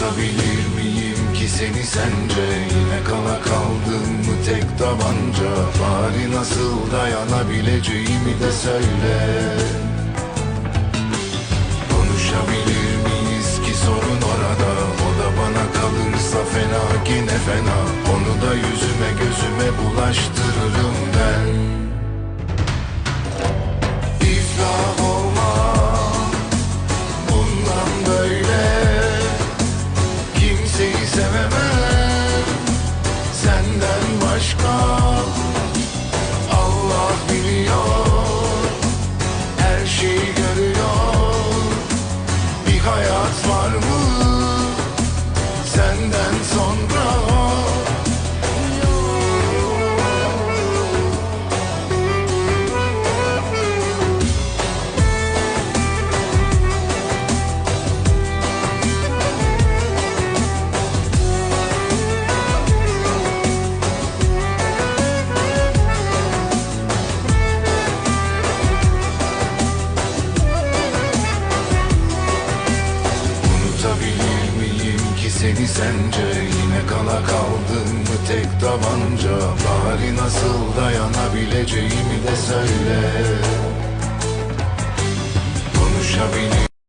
Unutabilir miyim ki seni sence? Yine kala kaldın mı tek tabanca? Bari nasıl dayanabileceğimi de söyle. Konuşabilir miyiz ki sorun orada O da bana kalırsa fena ki ne fena. Onu da yüzüme gözüme bulaştırırım hayat var mı? Senden sonra seni sence Yine kala kaldın mı tek tabanca? Bari nasıl dayanabileceğimi de söyle